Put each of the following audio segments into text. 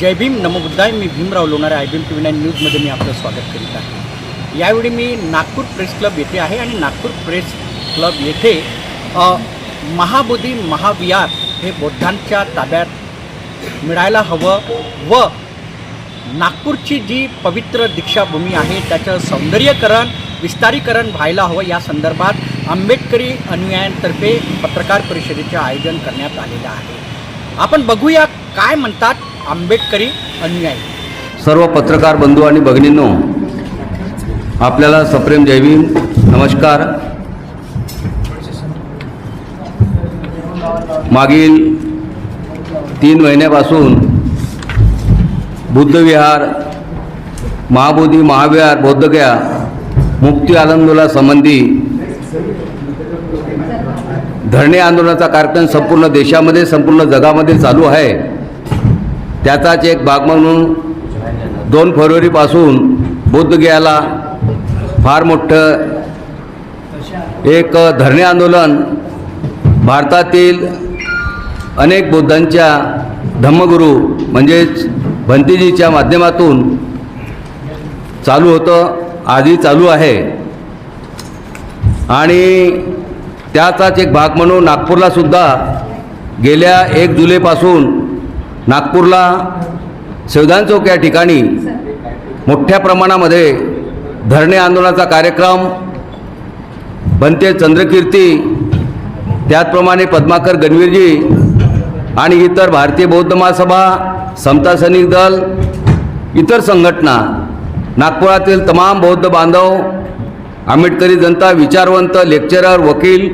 जय भीम नमबुद्धाय मी Bhimrao Lonare I B M T V nine न्यूजमध्ये मी आपलं स्वागत करीत आहे. यावेळी मी नागपूर प्रेस क्लब येथे आहे आणि नागपूर प्रेस क्लब येथे महाबोधी महाविहार हे बौद्धांच्या ताब्यात मिळायला हवं व नागपूरची जी पवित्र दीक्षाभूमी आहे त्याचं सौंदर्यकरण विस्तारीकरण व्हायला हवं. या संदर्भात आंबेडकरी अनुयायांतर्फे पत्रकार परिषदेचे आयोजन करण्यात आलेलं आहे. आपण बघूया काय म्हणतात आंबेडकरी अन्याय. सर्व पत्रकार बंधू आणि भगिनींनो आपल्याला सप्रेम जयभीम नमस्कार. मागील तीन महिन्यापासून बुद्धविहार महाबोधी महाविहार बौद्धगया मुक्ती आंदोलना संबंधी धरणे आंदोलनाचा कार्यक्रम संपूर्ण देशामध्ये संपूर्ण जगामध्ये चालू आहे. त्याचाच एक भाग म्हणून दोन फरवरीपासून बुद्धगयाला फार मोठं एक धरणे आंदोलन. भारतातील अनेक बौद्धांच्या धम्मगुरू म्हणजेच भंतीजीच्या माध्यमातून चालू होतं आधी चालू आहे. आणि त्याचाच एक भाग म्हणून नागपूरला सुद्धा गेल्या एक जुलैपासून नागपूरला संविधान चौक या ठिकाणी मोठ्या प्रमाणामध्ये धरणे आंदोलनाचा कार्यक्रम बनते चंद्रकीर्ती त्याचप्रमाणे पद्माकर गणवीरजी आणि इतर भारतीय बौद्ध महासभा समता सैनिक दल इतर संघटना नागपुरातील तमाम बौद्ध बांधव आंबेडकरी जनता विचारवंत लेक्चरर वकील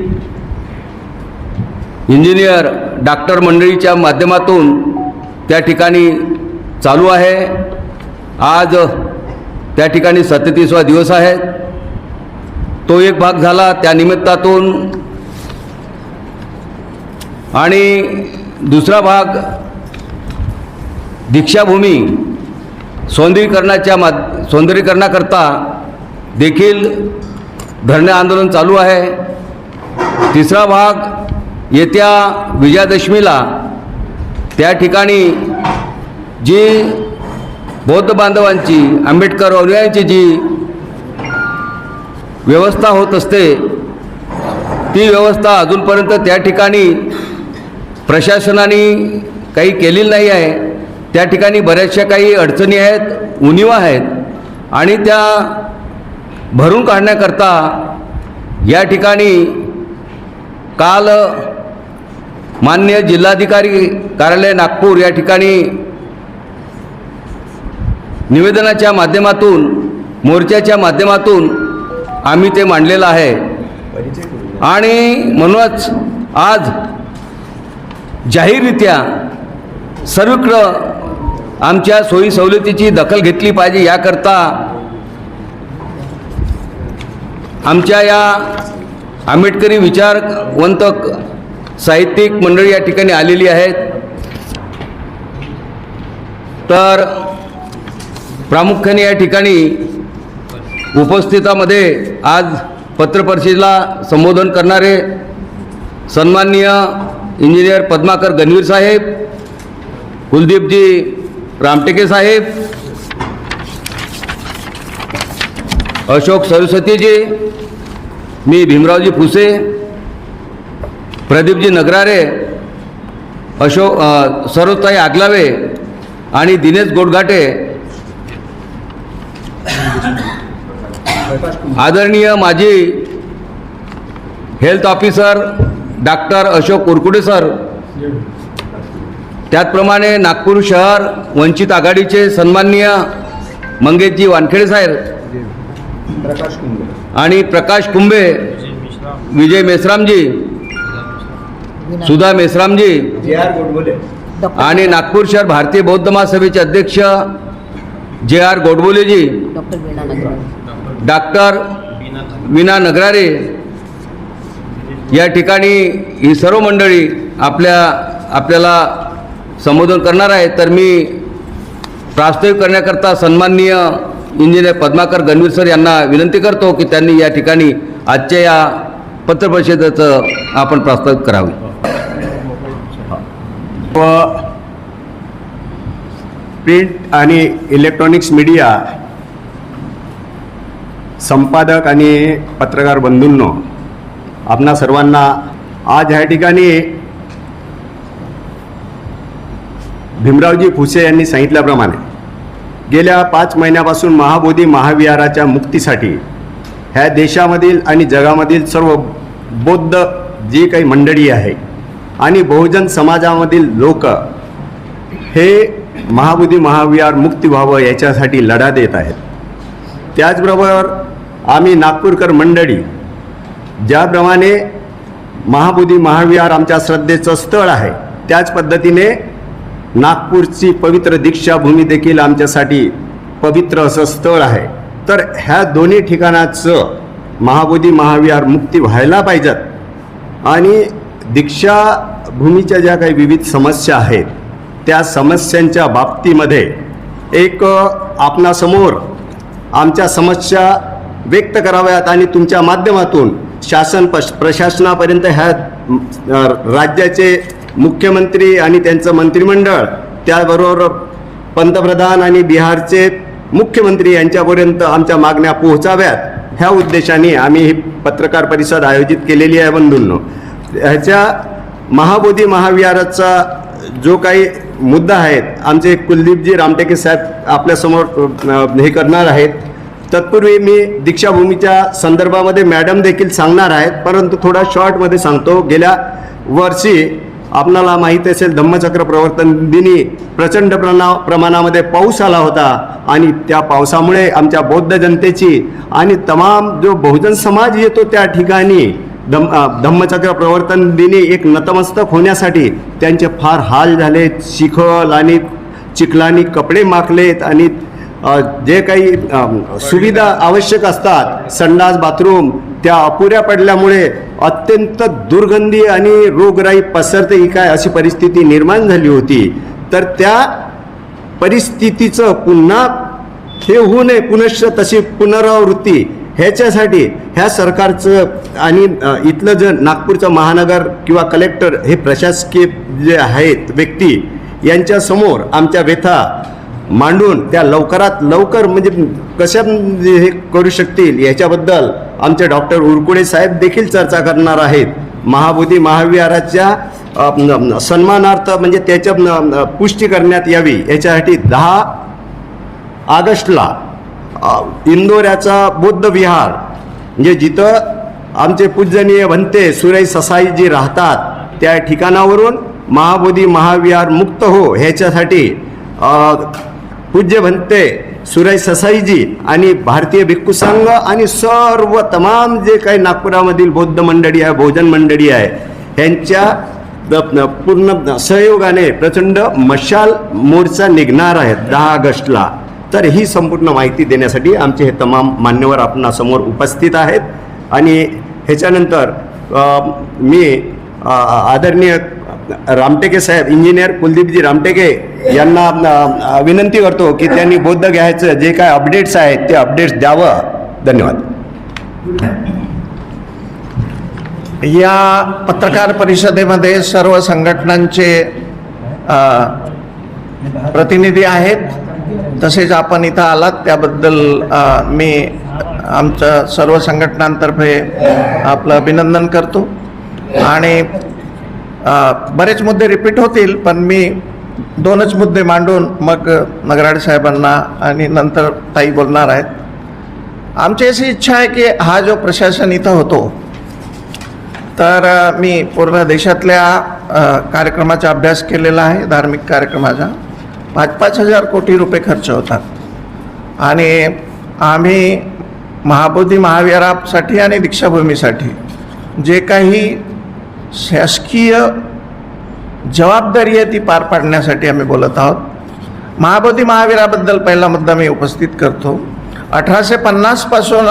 इंजिनियर डॉक्टर मंडळीच्या माध्यमातून त्या ठिकाणी चालू आहे. आज त्या ठिकाणी सत्तेतीसवा दिवस आहे. तो एक भाग झाला त्या निमित्तातून. आणि दुसरा भाग दीक्षाभूमी सौंदर्यीकरणाच्या माध सौंदर्यीकरणाकरता देखील धरणे आंदोलन चालू आहे. तिसरा भाग येत्या विजयादशमीला त्या ठिकाणी जी बौद्ध बांधवांची आंबेडकर अनुयायांची जी व्यवस्था होत असते ती व्यवस्था अजूनपर्यंत त्या ठिकाणी प्रशासनाने काही केलेली नाही आहे. त्या ठिकाणी बऱ्याचशा काही अडचणी आहेत उणीवा आहेत आणि त्या भरून काढण्याकरता या ठिकाणी काल मान्य जिल्हाधिकारी कार्यालय नागपूर या ठिकाणी निवेदनाच्या माध्यमातून मोर्चाच्या माध्यमातून आम्ही ते मांडलेलं आहे. आणि म्हणूनच आज जाहीररित्या सर्वकडं आमच्या सोयी सवलतीची दखल घेतली पाहिजे याकरता आमच्या या आंबेडकरी विचारवंत साहित्यिक मंडळी या ठिकाणी आलेली आहेत. तर प्रामुख्याने या ठिकाणी उपस्थितामध्ये आज पत्रपरिषदेला संबोधन करणारे सन्माननीय इंजिनियर पद्माकर गणवीर साहेब कुलदीपजी रामटेके साहेब अशोक सरस्वतीजी मी भीमरावजी फुसे प्रदीपजी नगरारे अशोक सरोजताई आगलावे आणि दिनेश गोडघाटे आदरणीय माजी health officer doctor Ashok Urkude sir त्याचप्रमाणे नागपूर शहर वंचित आघाडीचे सन्माननीय मंगेशजी वानखेडे साहेब आणि प्रकाश कुंभे विजय मेश्रामजी सुधा मेश्रामजी. आणि नागपूर शहर भारतीय बौद्ध महासभेचे अध्यक्ष जे आर गोडबोलेजी. डॉक्टर विना नगरारे. या ठिकाणी ही सर्व मंडळी आपल्या आपल्याला संबोधन करणार आहे तर मी प्रास्ताविक करण्याकरता सन्माननीय इंजिनियर पद्माकर गणवीर सर यांना विनंती करतो की त्यांनी या ठिकाणी आजच्या या पत्रपरिषदेचं आपण प्रस्तावित करावे. व प्रिंट आणि इलेक्ट्रॉनिक्स मीडिया संपादक आणि पत्रकार बंधूंनो आपणा सर्वांना आज ह्या ठिकाणी भीमरावजी फुसे यांनी सांगितल्याप्रमाणे गेल्या पाच महिन्यापासून महाबोधी महाविहाराच्या मुक्तीसाठी ह्या देशामधील आणि जगामधील सर्व बौद्ध जी काही मंडळी आहे आणि बहुजन समाजामधील लोक हे महाबुद्धी महाविहार मुक्ती व्हावं याच्यासाठी लढा देत आहेत. त्याचबरोबर आम्ही नागपूरकर मंडळी ज्याप्रमाणे महाबोधी महाविहार आमच्या श्रद्धेचं स्थळ आहे त्याच पद्धतीने नागपूरची पवित्र दीक्षाभूमी देखील आमच्यासाठी पवित्र असं स्थळ आहे. तर ह्या दोन्ही ठिकाणाचं महाबोधी महाविहार मुक्ती व्हायला पाहिजेत. आणि दीक्षाभूमीच्या ज्या काही विविध समस्या आहेत त्या समस्यांच्या बाबतीमध्ये एक आपणासमोर आमच्या समस्या व्यक्त कराव्यात आणि तुमच्या माध्यमातून शासन पश प्रशासनापर्यंत ह्या राज्याचे मुख्यमंत्री आणि त्यांचं मंत्रिमंडळ त्याबरोबर पंतप्रधान आणि बिहारचे मुख्यमंत्री यांच्यापर्यंत आमच्या मागण्या पोहोचाव्यात ह्या उद्देशाने आम्ही ही पत्रकार परिषद आयोजित केलेली आहे बंधूंनो. ह्याच्या महाबोधी महाविहाराचा जो काही मुद्दा आहेत आमचे कुलदीपजी रामटेके साहेब आपल्यासमोर हे करणार आहेत. तत्पूर्वी मी दीक्षाभूमीच्या संदर्भामध्ये मॅडम देखील सांगणार आहेत परंतु थोडा शॉर्टमध्ये सांगतो. गेल्या वर्षी आपणाला माहीत असेल धम्मचक्र प्रवर्तन दिनी प्रचंड प्रणा प्रमाणामध्ये पाऊस आला होता आणि त्या पावसामुळे आमच्या बौद्ध जनतेची आणि तमाम जो बहुजन समाज येतो त्या ठिकाणी धम धम्मचक्र प्रवर्तन दिनी एक नतमस्तक होण्यासाठी त्यांचे फार हाल झाले. चिखल आणि चिखलानी कपडे माखलेत आणि जे काही सुविधा आवश्यक असतात संडास बाथरूम त्या अपुऱ्या पडल्यामुळे अत्यंत दुर्गंधी आणि रोगराई पसरते ही काय अशी परिस्थिती निर्माण झाली होती. तर त्या परिस्थितीचं पुन्हा हे होऊ नये पुनश्च तशी पुनरावृत्ती. ह्याच्यासाठी ह्या सरकारचं आणि इथलं जर नागपूरचं महानगर किंवा कलेक्टर हे प्रशासकीय जे आहेत व्यक्ती यांच्यासमोर आमच्या व्यथा मांडून त्या लवकरात लवकर म्हणजे कशा हे करू शकतील याच्याबद्दल आमचे डॉक्टर उरकुडे साहेब देखील चर्चा करणार आहेत. महाबोधी महाविहाराच्या सन्मानार्थ म्हणजे त्याच्या पुष्टी करण्यात यावी. याच्यासाठी दहा ऑगस्टला इंदोऱ्याचा बौद्ध विहार म्हणजे जिथं आमचे पूजनीय भंते सुरेश ससाईजी राहतात त्या ठिकाणावरून महाबोधी महाविहार मुक्त हो ह्याच्यासाठी पूज्य भंते सुरेश ससाईजी आणि भारतीय भिक्खू संघ आणि सर्व तमाम जे काही नागपुरामधील बौद्ध मंडळी आहे भोजन मंडळी आहे ह्यांच्या पूर्ण सहयोगाने प्रचंड मशाल मोर्चा निघणार आहे दहा ऑगस्टला. तर ही संपूर्ण माहिती देण्यासाठी आमचे हे तमाम मान्यवर आपणासमोर उपस्थित आहेत. आणि ह्याच्यानंतर मी आदरणीय रामटेके साहेब इंजिनियर कुलदीपजी रामटेके यांना विनंती करतो की त्यांनी बौद्ध घ्यायचं जे काय अपडेट्स आहेत ते अपडेट्स द्यावं. धन्यवाद. या पत्रकार परिषदेमध्ये सर्व संघटनांचे प्रतिनिधी आहेत. तसेच आपण इथं आलात त्याबद्दल मी आमचं सर्व संघटनांतर्फे आपलं अभिनंदन करतो. आणि बरेच मुद्दे रिपीट होतील पण मी दोनच मुद्दे मांडून मग नगराडे साहेबांना आणि नंतर ताई बोलणार आहेत. आमची अशी इच्छा आहे की हा जो प्रशासन इथं होतो तर मी पूर्ण देशातल्या कार्यक्रमाचा अभ्यास केलेला आहे धार्मिक कार्यक्रमाचा. पाच पाच हजार कोटी रुपये खर्च होतात. आणि आम्ही महाबोधी महाविहारासाठी आणि दीक्षाभूमीसाठी जे काही शासकीय जबाबदारी आहे ती पार पाडण्यासाठी आम्ही बोलत आहोत. महाबोधी महावीराबद्दल पहिला मुद्दा मी उपस्थित करतो. अठराशे पन्नासपासून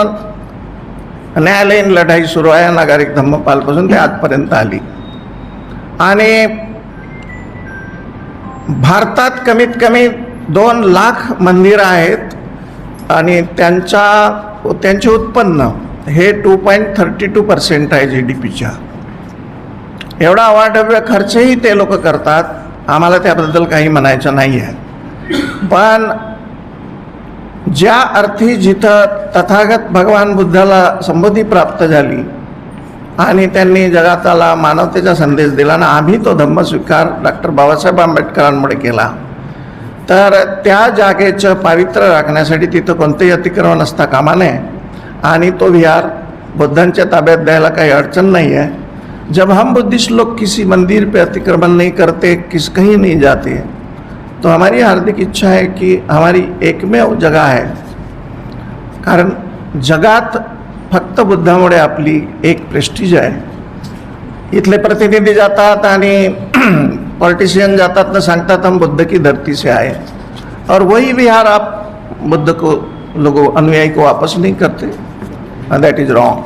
न्यायालयीन लढाई सुरू आहे नागरिक धम्मपालपासून ते आजपर्यंत आली. आणि भारतात कमीत कमी दोन लाख मंदिरं आहेत आणि त्यांच्या त्यांचे उत्पन्न हे two point thirty two percent आहे जी डी पीच्या एवढा अवाढव्य खर्चही ते लोक करतात. आम्हाला त्याबद्दल काही म्हणायचं नाही आहे पण ज्या अर्थी जिथं तथागत भगवान बुद्धाला संबोधी प्राप्त झाली आणि त्यांनी जगाताला मानवतेचा संदेश दिला ना आम्ही तो धम्म स्वीकार डॉक्टर बाबासाहेब आंबेडकरांमुळे केला. तर त्या जागेचं पावित्र्य राखण्यासाठी तिथं कोणतेही अतिक्रमण असता कामा नये. आणि तो विहार बुद्धांच्या ताब्यात द्यायला काही अडचण नहीं है जब हम बुद्धिस्ट लोग किसी मंदिर पे अतिक्रमण नहीं करते किस कहीं नहीं जाते. तो हमारी हार्दिक इच्छा है कि हमारी एकमेव जगह आहे कारण जगात फक्त बुद्धामुळे आपली एक प्रेस्टिज आहे. इथले प्रतिनिधी जातात आणि पॉलिटिशियन जातात ना सांगतात हम बुद्ध की धरती से आए और वही विहार आप बुद्ध को लोगों अनुयायी को वापस नहीं करते। दॅट इज रॉंग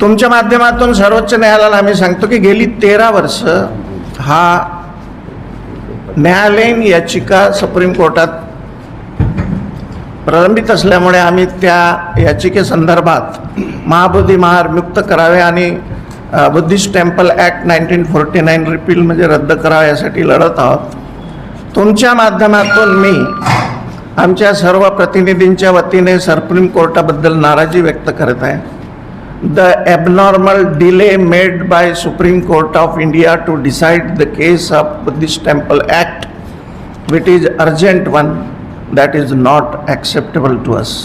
तुमच्या माध्यमातून सर्वोच्च न्यायालयाला आम्ही सांगतो की गेली तेरा वर्ष हा न्यायालयीन याचिका सुप्रीम कोर्टात प्रलंबित असल्यामुळे आम्ही त्या याचिकेसंदर्भात महाबोधी महार मुक्त करावे आणि Buddhist temple act nineteen forty nine repeal म्हणजे रद्द करावे यासाठी लढत आहोत. तुमच्या माध्यमातून मी आमच्या सर्व प्रतिनिधींच्या वतीने सुप्रीम कोर्टाबद्दल नाराजी व्यक्त करत आहे. The abnormal delay made by supreme court of India to decide the case of Buddhist temple act with is urgent one that is not acceptable to us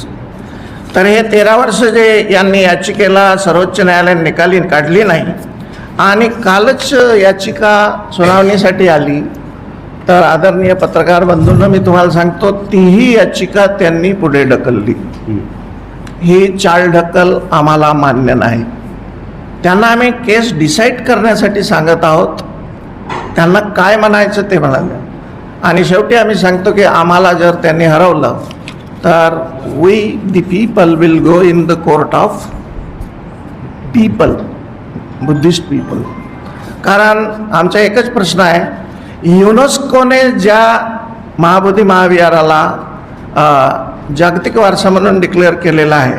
तर हे तेरा वर्ष जे यांनी याचिकेला सर्वोच्च न्यायालयाने निकाली काढली नाही आणि कालच याचिका सुनावणीसाठी आली. तर आदरणीय पत्रकार बंधूंना मी तुम्हाला सांगतो तीही याचिका त्यांनी पुढे ढकलली. ही चालढकल आम्हाला मान्य नाही. त्यांना आम्ही केस डिसाईड करण्यासाठी सांगत आहोत. त्यांना काय म्हणायचं ते म्हणाले. आणि शेवटी आम्ही सांगतो की आम्हाला जर त्यांनी हरवलं तर we the people will go in the court of people Buddhist people कारण आमचा एकच प्रश्न आहे युनेस्कोने ज्या महाबोधी महाविहाराला जागतिक वारसा म्हणून डिक्लेअर केलेला आहे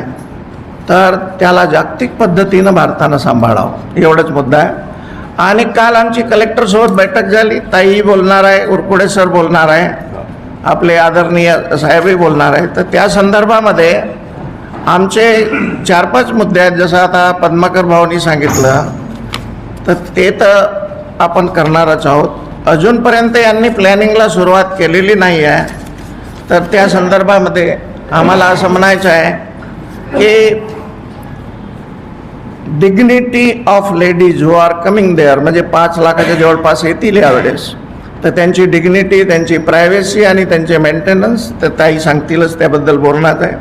तर त्याला जागतिक पद्धतीनं भारतानं सांभाळावं. एवढाच मुद्दा आहे. आणि काल आमची कलेक्टरसोबत बैठक झाली. ताई बोलणार आहे उरकुडे सर बोलणार आहे. आपले आदरणीय साहेबही बोलणार आहे तर त्या संदर्भामध्ये आमचे चार पाच मुद्दे आहेत. जसं आता पद्माकर भाऊनी सांगितलं तर ते तर आपण करणारच आहोत. अजूनपर्यंत यांनी प्लॅनिंगला सुरुवात केलेली नाही आहे. तर त्या संदर्भामध्ये आम्हाला असं म्हणायचं आहे की dignity of ladies who are coming there म्हणजे पाच लाखाच्या जवळपास येतील यावेळेस. तर त्यांची डिग्निटी त्यांची प्रायव्हसी आणि त्यांचे मेंटेनन्स तर ताई सांगतीलच त्याबद्दल बोलण्यात आहे.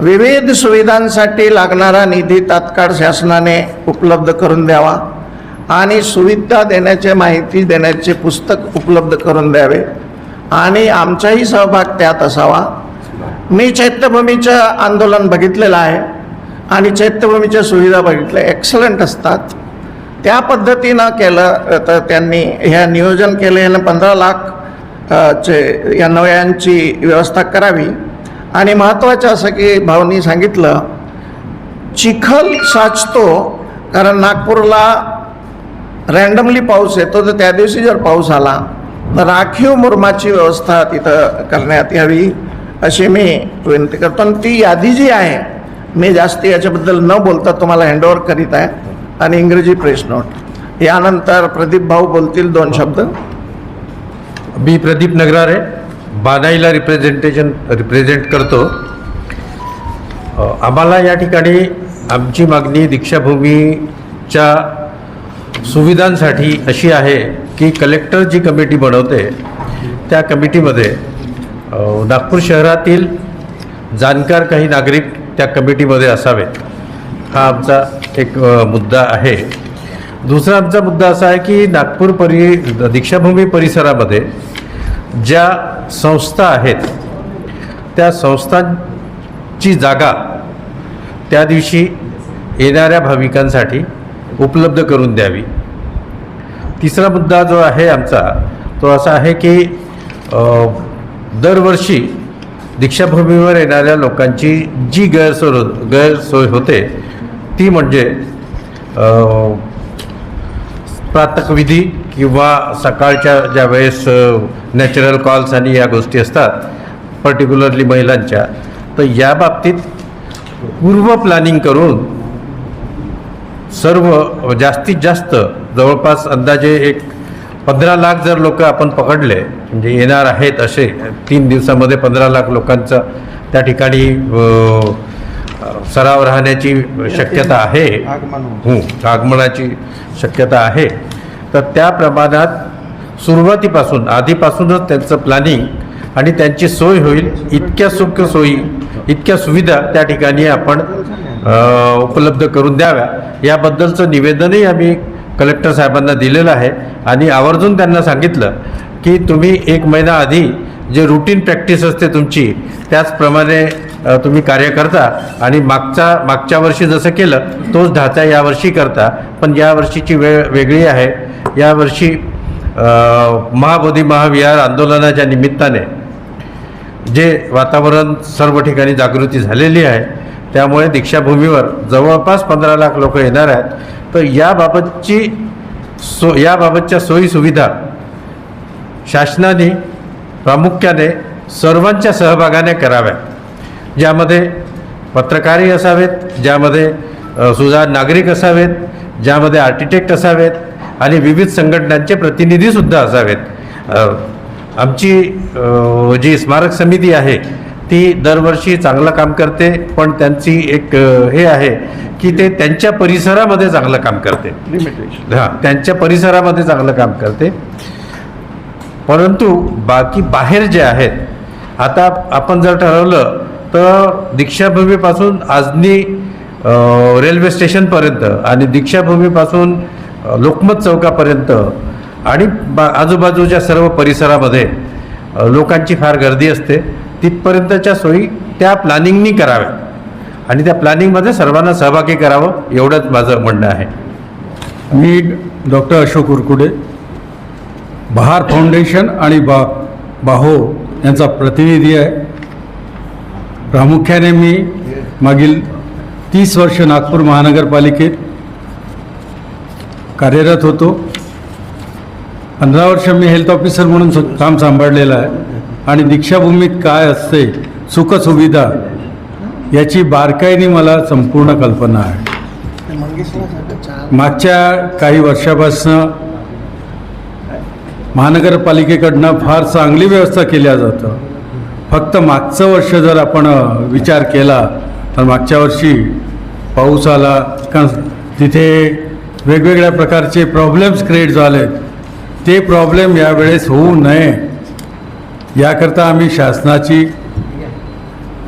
विविध सुविधांसाठी लागणारा निधी तात्काळ शासनाने उपलब्ध करून द्यावा आणि सुविधा देण्याचे माहिती देण्याचे पुस्तक उपलब्ध करून द्यावे आणि आमचाही सहभाग त्यात असावा. मी चैत्यभूमीचं आंदोलन बघितलेलं आहे. आणि चैत्यभूमीच्या सुविधा बघितल्या. एक्सलंट असतात. त्या पद्धतीनं केलं तर त्यांनी ह्या नियोजन केलेलं पंधरा लाख चे या नव्यांची व्यवस्था करावी. आणि महत्त्वाचं असं की भाऊनी सांगितलं चिखल साचतो कारण नागपूरला रँडमली पाऊस येतो. तर त्या दिवशी जर पाऊस आला तर राखीव मुरमाची व्यवस्था तिथं करण्यात यावी अशी मी विनंती करतो. आणि ती यादी जी आहे मी जास्ती याच्याबद्दल न बोलता तुम्हाला हँडओव्हर करीत आहे. आणि इंग्रजी प्रेस नोट यानंतर प्रदीप भाऊ बोलतील दोन शब्द. मी प्रदीप नगरारे बानाईला रिप्रेझेंटेशन रिप्रेझेंट करतो. आम्हाला या ठिकाणी आमची मागणी दीक्षाभूमीच्या सुविधांसाठी अशी आहे की कलेक्टर जी कमिटी बनवते त्या कमिटीमध्ये नागपूर शहरातील जाणकार काही नागरिक त्या कमिटीमध्ये असावेत हा आमचा एक मुद्दा आहे. दुसरा आमचा मुद्दा असा आहे की नागपूर परि दीक्षाभूमी परिसरामध्ये ज्या संस्था आहेत त्या संस्थांची जागा त्या दिवशी येणाऱ्या भाविकांसाठी उपलब्ध करून द्यावी. तिसरा मुद्दा जो आहे आमचा तो असा आहे की दरवर्षी दीक्षाभूमीवर येणाऱ्या लोकांची जी गैरसोय गैरसोय होते ती म्हणजे प्रातकविधी किंवा सकाळच्या ज्या वेळेस नॅचरल कॉल्स आणि या गोष्टी असतात पर्टिक्युलरली महिलांच्या तर या बाबतीत पूर्व प्लॅनिंग करून सर्व जास्तीत जास्त जवळपास अंदाजे एक पंधरा लाख जर लोक आपण पकडले म्हणजे येणार आहेत असे तीन दिवसामध्ये पंधरा लाख लोकांचा त्या ठिकाणी सराव राहण्याची शक्यता आहे. हो आगमनाची शक्यता आहे. तर त्या प्रमाणात सुरुवातीपासून आधीपासूनच त्यांचं प्लॅनिंग आणि त्यांची सोय होईल इतक्या सुख सोयी इतक्या सुविधा त्या ठिकाणी आपण उपलब्ध करून द्याव्या. याबद्दलचं निवेदनही आम्ही कलेक्टर साहेबांना दिलेलं आहे. आणि आवर्जून त्यांना सांगितलं की तुम्ही एक महिना आधी जे रुटीन प्रॅक्टिस असते तुमची त्याचप्रमाणे तुम्ही कार्य करता आणि मागचा मागच्या वर्षी जसं केलं तोच ढाचा यावर्षी करता. पण या वर्षीची वेळ वेगळी आहे. यावर्षी महाबोधी महाविहार आंदोलनाच्या निमित्ताने जे वातावरण सर्व ठिकाणी जागृती झालेली आहे त्यामुळे दीक्षाभूमीवर जवळपास पंधरा लाख लोक येणार आहेत. तर याबाबतची सो याबाबतच्या सोयीसुविधा शासनाने प्रामुख्याने सर्वांच्या सहभागाने कराव्यात. ज्यामध्ये पत्रकारही असावेत ज्यामध्ये अ, सुजाण नागरिक असावेत ज्यामध्ये आर्किटेक्ट असावेत आणि विविध संघटनांचे प्रतिनिधीसुद्धा असावेत. आमची जी स्मारक समिती आहे ती दरवर्षी चांगलं काम करते पण त्यांची एक हे आहे की ते त्यांच्या परिसरामध्ये चांगलं काम करते. हां त्यांच्या परिसरामध्ये चांगलं काम करते. परंतु बाकी बाहेर जे आहेत आता आपण जर ठरवलं तर दीक्षाभूमीपासून आजनी रेल्वे स्टेशनपर्यंत आणि दीक्षाभूमीपासून लोकमत चौकापर्यंत आणि बा आजूबाजूच्या सर्व परिसरामध्ये लोकांची फार गर्दी असते. तिथपर्यंतच्या सोयी त्या प्लॅनिंगनी कराव्या. आणि त्या प्लॅनिंगमध्ये सर्वांना सहभागी करावं एवढंच माझं म्हणणं आहे. मी डॉक्टर अशोक कुरकुडे बहार फाउंडेशन आणि बा बाहो यांचा प्रतिनिधी आहे. प्रामुख्याने मी मागील तीस वर्ष नागपूर महानगरपालिकेत कार्यरत होतो. पंधरा वर्ष मी हेल्थ ऑफिसर म्हणून काम सांभाळलेलं आहे. आणि दीक्षाभूमीत काय असते सुखसुविधा याची बारकाईने मला संपूर्ण कल्पना आहे. मागच्या काही वर्षापासनं महानगरपालिकेकडनं फार चांगली व्यवस्था केल्या जातं. फक्त मागचं वर्ष जर आपण विचार केला तर मागच्या वर्षी पाऊस आला का तिथे वेगवेगळ्या प्रकारचे प्रॉब्लेम्स क्रिएट झालेत. ते प्रॉब्लेम यावेळेस होऊ नये. याकरता आम्ही शासनाची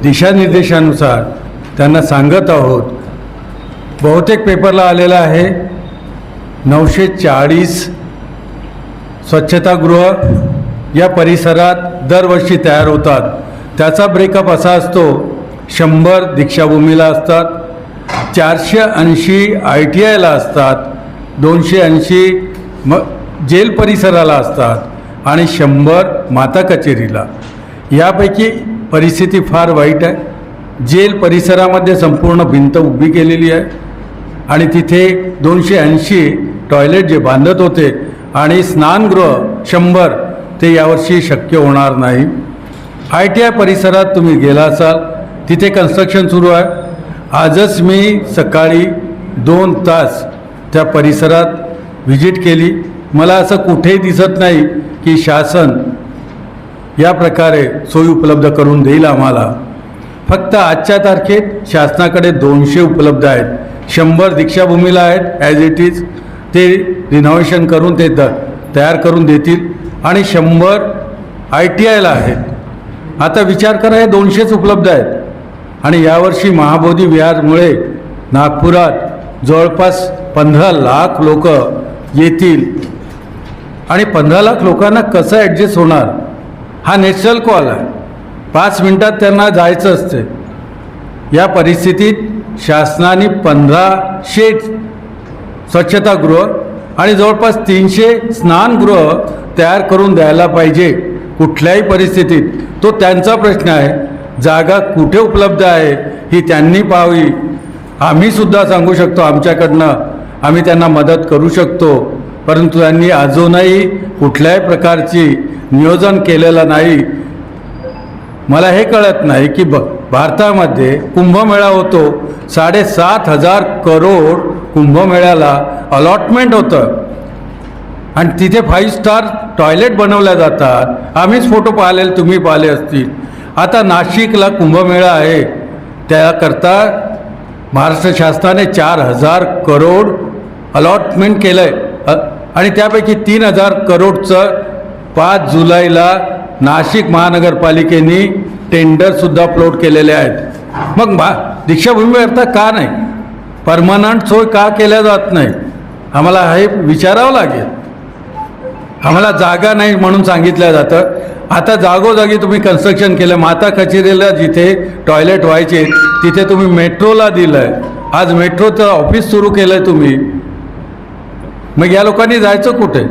दिशानिर्देशानुसार त्यांना सांगत आहोत. बहुतेक पेपरला आलेला आहे नऊशे चाळीस स्वच्छतागृह या परिसरात दरवर्षी तयार होतात. त्याचा ब्रेकअप असा असतो शंभर दीक्षाभूमीला असतात चारशे ऐंशी आय टी आयला असतात दोनशे ऐंशी म जेल परिसराला असतात. आणि शंभर माता कचेरीला. यापैकी परिस्थिती फार वाईट आहे. जेल परिसरामध्ये संपूर्ण भिंत उभी केलेली आहे. आणि तिथे दोनशे ऐंशी टॉयलेट जे बांधत होते आणि स्नानगृह शंभर ते यावर्षी शक्य होणार नाही. आय टी आय परिसरात तुम्ही गेला असाल तिथे कन्स्ट्रक्शन सुरू आहे. आजच मी सकाळी दोन तास त्या परिसरात व्हिजिट केली. मला असं कुठेही दिसत नाही की शासन या प्रकारे सोयी उपलब्ध करून देईल आम्हाला. फक्त आजच्या तारखेत शासनाकडे दोनशे उपलब्ध आहेत. शंभर दीक्षाभूमीला आहेत ॲज इट इज ते रिनोव्हेशन करून ते द तयार करून देतील. आणि शंभर आय टी आयला आहेत. आता विचार करा हे दोनशेच उपलब्ध आहेत. आणि यावर्षी महाबोधी विहारमुळे नागपुरात जवळपास पंधरा लाख लोक येतील. आणि पंधरा लाख लोकांना कसं ॲडजस्ट होणार? हा नॅचरल कॉल आहे. पाच मिनटात त्यांना जायचं असते. या परिस्थितीत शासनाने पंधराशे स्वच्छतागृह आणि जवळपास तीनशे स्नानगृह तयार करून द्यायला पाहिजे. कुठल्याही परिस्थितीत. तो त्यांचा प्रश्न आहे. जागा कुठे उपलब्ध आहे ही त्यांनी पाहावी. आम्हीसुद्धा सांगू शकतो आमच्याकडनं. आम्ही त्यांना मदत करू शकतो. परंतु त्यांनी अजूनही कुठल्याही प्रकारची नियोजन केलेलं नाही. मला हे कळत नाही की ब भारतामध्ये कुंभमेळा होतो. साडेसात हजार करोड कुंभमेळ्याला अलॉटमेंट होतं. आणि तिथे फाईव्ह स्टार टॉयलेट बनवल्या जातात. आम्हीच फोटो पाहिलेले तुम्ही पाहिले असतील. आता नाशिकला कुंभमेळा आहे. त्याकरता महाराष्ट्र शासनाने चार हजार करोड अलॉटमेंट केलं आहे आणि त्यापैकी तीन हजार करोडचं पाच जुलैला नाशिक महानगरपालिकेने टेंडरसुद्धा फ्लोट केलेले आहेत. मग मा दीक्षाभूमीकरता का नाही? परमनंट सोय का केल्या जात नाही? आम्हाला हे विचारावं लागेल. आम्हाला जागा नाही म्हणून सांगितलं जातं. आता जागोजागी तुम्ही कन्स्ट्रक्शन केलं माता कचेरीला जिथे टॉयलेट व्हायचे तिथे तुम्ही मेट्रोला दिलं आहे आज मेट्रोचं ऑफिस सुरू केलं आहे तुम्ही. मग या लोकांनी जायचं कुठे?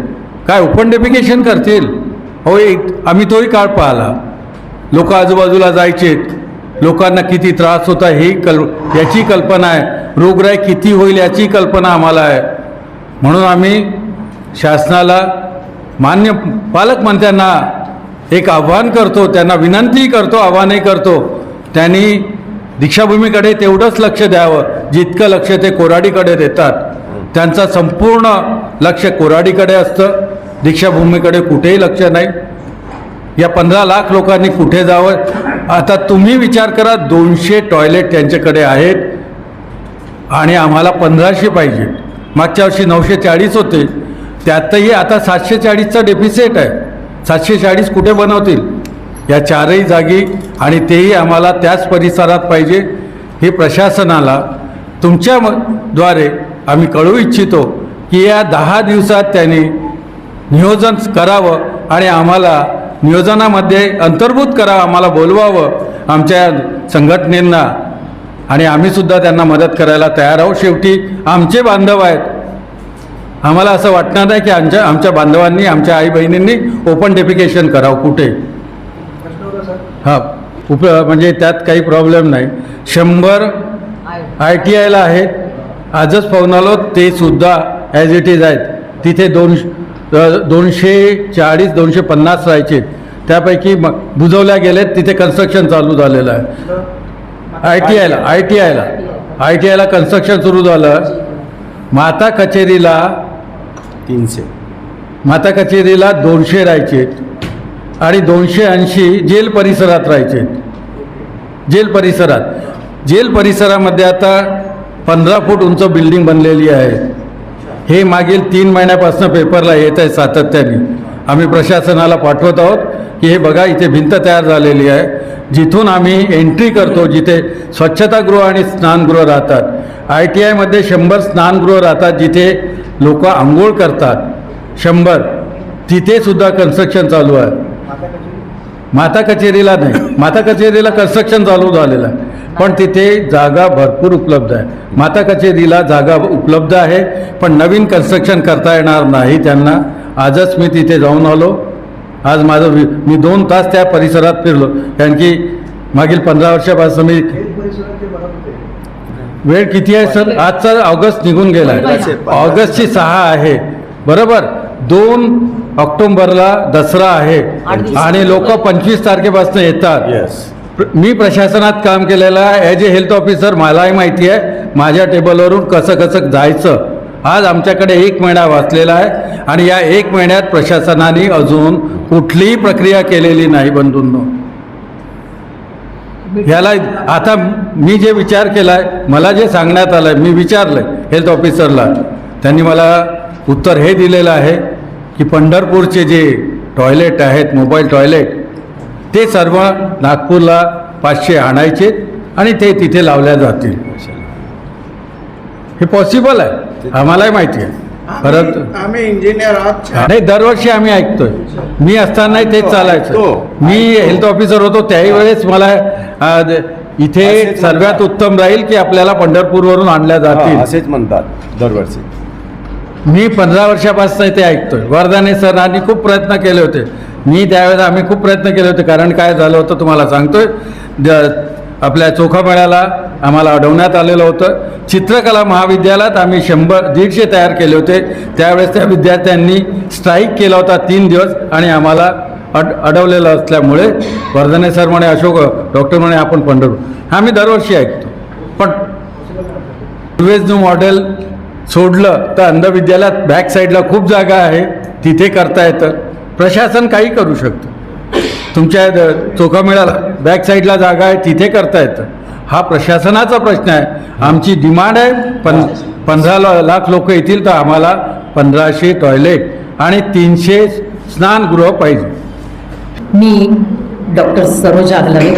काय ओपन डेफिकेशन करतील? हो एक आम्ही तोही काळ पाहिला. लोक आजूबाजूला जायचे लोकांना किती त्रास होता हे कल याची कल्पना आहे. रोगराई किती होईल याची कल्पना आम्हाला आहे. म्हणून आम्ही शासनाला मान्य पालकमंत्र्यांना एक आव्हान करतो त्यांना विनंती करतो आव्हानही करतो. त्यांनी दीक्षाभूमीकडे तेवढंच लक्ष द्यावं जितकं लक्ष ते कोराडीकडे देतात. त्यांचं संपूर्ण लक्ष कोराडीकडे असतं. दीक्षाभूमीकडे कुठेही लक्ष नाही. या पंधरा लाख लोकांनी कुठे जावं? आता तुम्ही विचार करा दोनशे टॉयलेट त्यांच्याकडे आहेत. आणि आम्हाला पंधराशे पाहिजे. मागच्या वर्षी नऊशे चाळीस होते. त्यातही आता सातशे चाळीसचा डेफिसिट आहे. सातशे चाळीस कुठे बनवतील? या चारही जागी आणि तेही आम्हाला त्याच परिसरात पाहिजे. हे प्रशासनाला तुमच्या द्वारे आम्ही कळवू इच्छितो की या दहा दिवसात त्यांनी नियोजन करावं आणि आम्हाला नियोजनामध्ये अंतर्भूत करावं आम्हाला बोलवावं आमच्या संघटनेंना. आणि आम्हीसुद्धा त्यांना मदत करायला तयार आहोत. शेवटी आमचे बांधव आहेत. आम्हाला असं वाटणार नाही की आमच्या आमच्या बांधवांनी आमच्या आई बहिणींनी ओपन डेफिकेशन करावं कुठे. हां उप म्हणजे त्यात काही प्रॉब्लेम नाही. शंभर आय. टी आयला आहेत. आजच पाहून आलो ते सुद्धा ॲज इट इज आहेत. तिथे दोन दोनशे चाळीस दोनशे पन्नास राहायचे. त्यापैकी मग बुजवल्या गेलेत तिथे कन्स्ट्रक्शन चालू झालेलं आहे. आय टी आयला आय टी आयला आय टी आयला कन्स्ट्रक्शन सुरू झालं. माता कचेरीला तीनशे. माता कचेरीला दोनशे राहायचे. आणि दोनशे ऐंशी जेल परिसरात राहायचे. जेल परिसरात. जेल परिसरामध्ये आता पंधरा फूट उंच बिल्डिंग बनलेली आहे. हे मागील तीन महिन्यापासून पेपरला येत आहे सातत्याने. आम्ही प्रशासनाला पाठवत आहोत की हे बघा इथे भिंत तयार झालेली आहे. जिथून आम्ही एंट्री करतो जिथे स्वच्छतागृह आणि स्नानगृह राहतात. आय टी आयमध्ये शंभर स्नानगृह राहतात जिथे लोक आंघोळ करतात. शंभर. तिथेसुद्धा कन्स्ट्रक्शन चालू आहे. माता कचेरीला नाही. माता कचेरीला कन्स्ट्रक्शन चालू झालेलं आहे. पण तिथे जागा भरपूर उपलब्ध आहे. माता कचेरीला जागा उपलब्ध आहे पण नवीन कन्स्ट्रक्शन करता येणार नाही त्यांना. आजच मी तिथे जाऊन आलो. आज माझं वि- मी दोन तास त्या परिसरात फिरलो. कारण की मागील पंधरा वर्षापासून मी वेळ किती आहे सर? आजचा ऑगस्ट निघून गेला आहे ऑगस्टची सहा आहे. बरोबर? दोन ऑक्टोंबरला दसरा आहे. आणि लोक पंचवीस तारखेपासून येतात. मी प्रशासनात काम केलेलं आहे. ॲज ए हेल्थ ऑफिसर मलाही माहिती आहे माझ्या टेबलवरून कसं कसं जायचं. आज आमच्याकडे एक महिना वाचलेला आहे आणि या एक महिन्यात प्रशासनाने अजून कुठलीही प्रक्रिया केलेली नाही बंधूंनो. ह्याला आता मी जे विचार केला आहे मला जे सांगण्यात आलं आहे मी विचारलं हेल्थ ऑफिसरला त्यांनी मला उत्तर हे दिलेलं आहे की पंढरपूरचे जे टॉयलेट आहेत मोबाईल टॉयलेट ते सर्व नागपूरला पाचशे आणायचे आणि ते तिथे लावल्या जातील. हे पॉसिबल आहे? आम्हालाही माहिती आहे. परंतु आम्ही इंजिनियर आहोत. नाही दरवर्षी आम्ही ऐकतोय. मी असतानाही तेच चालायचं. मी हेल्थ ऑफिसर होतो त्याही वेळेस मला इथे सर्वात उत्तम राहील की आपल्याला पंढरपूरवरून आणल्या जातील. असेच म्हणतात दरवर्षी. मी पंधरा वर्षापासून ते ऐकतोय. वर्धाने सरांनी खूप प्रयत्न केले होते. मी त्यावेळेस आम्ही खूप प्रयत्न केले होते कारण काय झालं होतं तुम्हाला सांगतोय. द- आपल्या चोखामेळ्याला आम्हाला अडवण्यात आलेलं होतं. चित्रकला महाविद्यालयात आम्ही शंभर दीडशे तयार केले होते. त्यावेळेस त्या विद्यार्थ्यांनी स्ट्राईक केला होता तीन दिवस आणि आम्हाला अड अडवलेलं असल्यामुळे वर्धने सर म्हणे अशोक डॉक्टर म्हणे आपण पंढरपूर. हा मी दरवर्षी ऐकतो. पण न्यू मॉडेल सोडलं तर अंधविद्यालयात बॅक साईडला खूप जागा आहे. तिथे करता येतं. प्रशासन काही करू शकतं. तुमच्या द- चोखामेळाला बॅक साईडला जागा आहे तिथे करता येतं. हा प्रशासनाचा प्रश्न आहे. आमची डिमांड आहे पण पंधरा लाख लोक येतील तर आम्हाला पंधराशे टॉयलेट आणि तीनशे स्नानगृह पाहिजे. मी डॉक्टर सरोजा आगलावे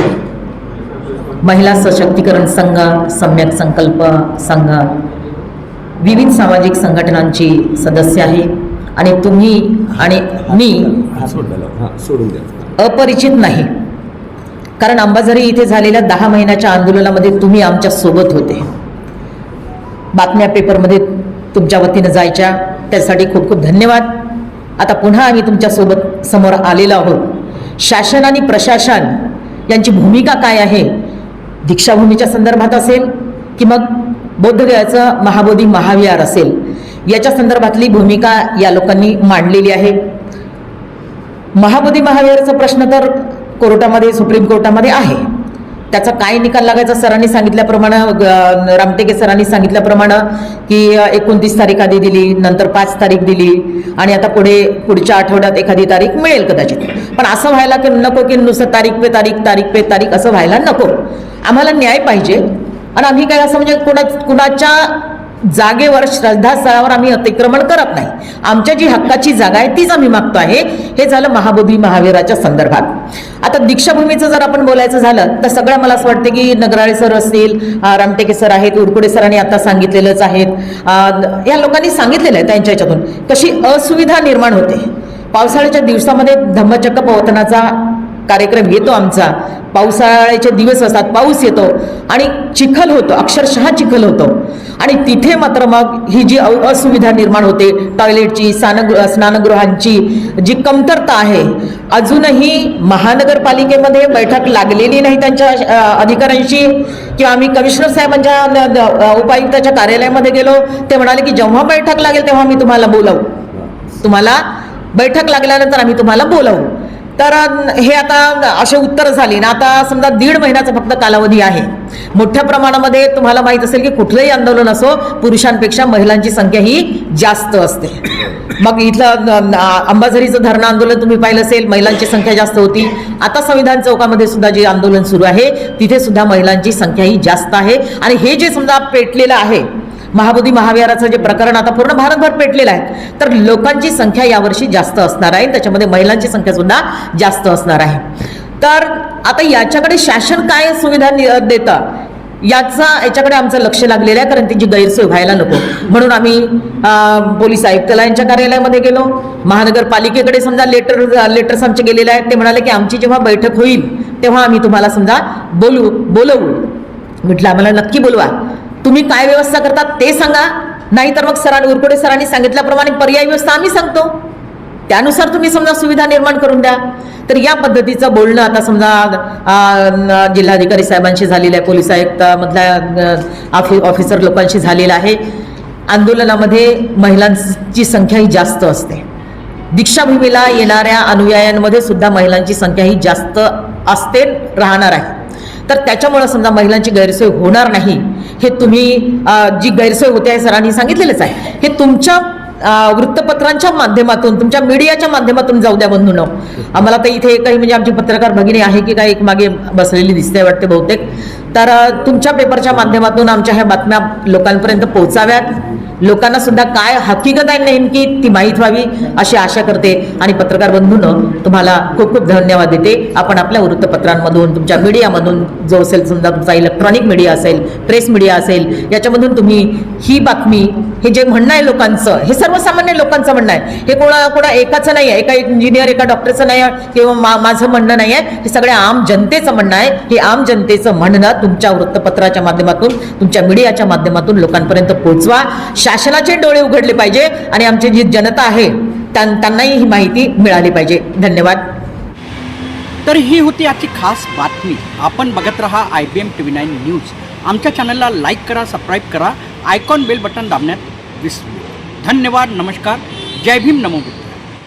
महिला सशक्तीकरण संघ सम्यक संकल्प संघ विविध सामाजिक संघटनांची सदस्य आहे. आणि तुम्ही आणि मी अपरिचित नाही. कारण अंबाझरी इथे झालेल्या दहा महिन्याच्या आंदोलनामध्ये तुम्ही आमच्यासोबत होते. बातम्या पेपरमध्ये तुमच्या वतीनं जायच्या. त्यासाठी खूप खूप धन्यवाद. आता पुन्हा आम्ही तुमच्यासोबत समोर आलेलो आहोत. शासन आणि प्रशासन यांची भूमिका काय आहे? दीक्षाभूमीच्या संदर्भात असेल की मग बौद्धगयाचं महाबोधी महाविहार असेल? याच्या संदर्भातली भूमिका या लोकांनी मांडलेली आहे. महाबोधी महावीरचा प्रश्न तर कोर्टामध्ये सुप्रीम कोर्टामध्ये आहे. त्याचा काय निकाल लागायचा सरांनी सांगितल्याप्रमाणे रामटेके सरांनी सांगितल्याप्रमाणे की एकोणतीस तारीख आधी दिली नंतर पाच तारीख दिली आणि आता पुढे पुढच्या आठवड्यात एखादी तारीख मिळेल कदाचित. पण असं व्हायला की नको की नुसतं तारीख पे तारीख तारीख पे तारीख असं व्हायला नको. आम्हाला न्याय पाहिजे. आणि आम्ही काय असं म्हणजे कुणा कुणाच्या जागेवर श्रद्धास्थळावर आम्ही अतिक्रमण करत नाही. आमच्या जी हक्काची जागा आहे तीच आम्ही मागतो आहे. हे झालं महाबोधी महावीराच्या संदर्भात. आता दीक्षाभूमीचं जर आपण बोलायचं झालं तर सगळं मला असं वाटतं की नगराळे सर असतील रामटेके सर आहेत उरकुडे सरांनी आता सांगितलेलंच आहेत. या लोकांनी सांगितलेलं आहे त्यांच्या याच्यातून कशी असुविधा निर्माण होते. पावसाळ्याच्या दिवसामध्ये धम्मचक्र पवतनाचा कार्यक्रम येतो आमचा. पावसाळ्याचे दिवस असतात पाऊस येतो. आणि चिखल होतो अक्षरशः चिखल होतो. आणि तिथे मात्र मग ही जी असुविधा निर्माण होते टॉयलेटची स्नानगृह स्नानगृहांची जी कमतरता आहे अजूनही महानगरपालिकेमध्ये बैठक लागलेली नाही त्यांच्या अधिकाऱ्यांशी. किंवा आम्ही कमिशनर साहेबांच्या न- उपायुक्ताच्या कार्यालयामध्ये गेलो ते म्हणाले की जेव्हा बैठक लागेल तेव्हा आम्ही तुम्हाला बोलावू. तुम्हाला बैठक लागल्यानंतर आम्ही तुम्हाला बोलावू. तर हे आता असे उत्तर झाली ना. आता समजा दीड महिन्याचा फक्त कालावधी आहे. मोठ्या प्रमाणामध्ये तुम्हाला माहीत असेल की कुठलंही आंदोलन असो पुरुषांपेक्षा महिलांची संख्या ही जास्त असते. मग इथलं अंबाझरीचं धरणं आंदोलन तुम्ही पाहिलं असेल महिलांची संख्या जास्त होती. आता संविधान चौकामध्ये सुद्धा जे आंदोलन सुरू आहे तिथे सुद्धा महिलांची संख्या ही जास्त आहे. आणि हे जे समजा पेटलेलं आहे महाबोधी महाविहाराचं जे प्रकरण आता पूर्ण भारतभर पेटलेलं आहे. तर लोकांची संख्या यावर्षी जास्त असणार आहे. त्याच्यामध्ये महिलांची संख्या सुद्धा जास्त असणार आहे. तर आता याच्याकडे शासन काय सुविधा देतं? याचा याच्याकडे आमचं लक्ष लागलेलं आहे. कारण त्याची गैरसोय व्हायला नको. म्हणून आम्ही पोलीस पोलीस आयुक्तालयांच्या कार्यालयामध्ये गेलो. महानगरपालिकेकडे समजा लेटर लेटर्स आमचे गेलेले आहेत. ते म्हणाले की आमची जेव्हा बैठक होईल तेव्हा आम्ही तुम्हाला समजा बोलू बोलवू. म्हटलं आम्हाला नक्की बोलवा. तुम्ही काय व्यवस्था करता ते सांगा. नाहीतर मग सरांनी उरकुडे सरांनी सांगितल्याप्रमाणे पर्यायी व्यवस्था आम्ही सांगतो. त्यानुसार तुम्ही समजा सुविधा निर्माण करून द्या. तर या पद्धतीचं बोलणं आता समजा जिल्हाधिकारी साहेबांशी झालेलं आहे पोलीस आयुक्तामधल्या ऑफि ऑफिसर लोकांशी झालेलं आहे. आंदोलनामध्ये महिलांची संख्या ही जास्त असते. दीक्षाभूमीला येणाऱ्या अनुयायांमध्ये सुद्धा महिलांची संख्या ही जास्त असते राहणार आहे. तर त्याच्यामुळं समजा महिलांची गैरसोय होणार नाही. हे तुम्ही जी गैरसोय होते आहे सरांनी सांगितलेलंच आहे. हे तुमच्या वृत्तपत्रांच्या माध्यमातून तुमच्या मीडियाच्या माध्यमातून जाऊ द्या बंधून. आम्हाला तर इथे काही म्हणजे आमची पत्रकार भगिनी आहे की काय एक मागे बसलेली दिसते वाटते बहुतेक. तर तुमच्या पेपरच्या माध्यमातून आमच्या ह्या बातम्या लोकांपर्यंत पोहोचाव्यात. लोकांना सुद्धा काय हकीकत आहे नेमकी ती माहीत व्हावी अशी आशा करते. आणि पत्रकार बंधूंनो तुम्हाला खूप खूप धन्यवाद देते. आपण आपल्या वृत्तपत्रांमधून तुमच्या मीडियामधून जो असेल समजा तुमचा इलेक्ट्रॉनिक मीडिया असेल प्रेस मीडिया असेल याच्यामधून तुम्ही ही बातमी हे जे म्हणणं आहे लोकांचं हे सर्वसामान्य लोकांचं म्हणणं आहे. हे कोणा कोणा एकाचं नाही आहे. एका इंजिनियर एका डॉक्टरचं नाही आहे किंवा मा माझं म्हणणं नाही आहे. हे सगळ्या आम जनतेचं म्हणणं आहे. हे आम जनतेचं म्हणणं तुमच्या वृत्तपत्राच्या माध्यमातून तुमच्या मीडियाच्या माध्यमातून लोकांपर्यंत पोहोचवा. शासनाचे डोळे उघडले पाहिजे आणि आमची जी जनता आहे त्यां- त्यांनाही ही माहिती मिळाली पाहिजे. धन्यवाद. तर ही होती आजची खास बातमी. आपण बघत रहा I B M T V nine news. आमच्या चॅनलला लाईक करा सबस्क्राईब करा. आयकॉन बेल बटन दाबण्यात विसरू धन्यवाद नमस्कार. जय भीम नमो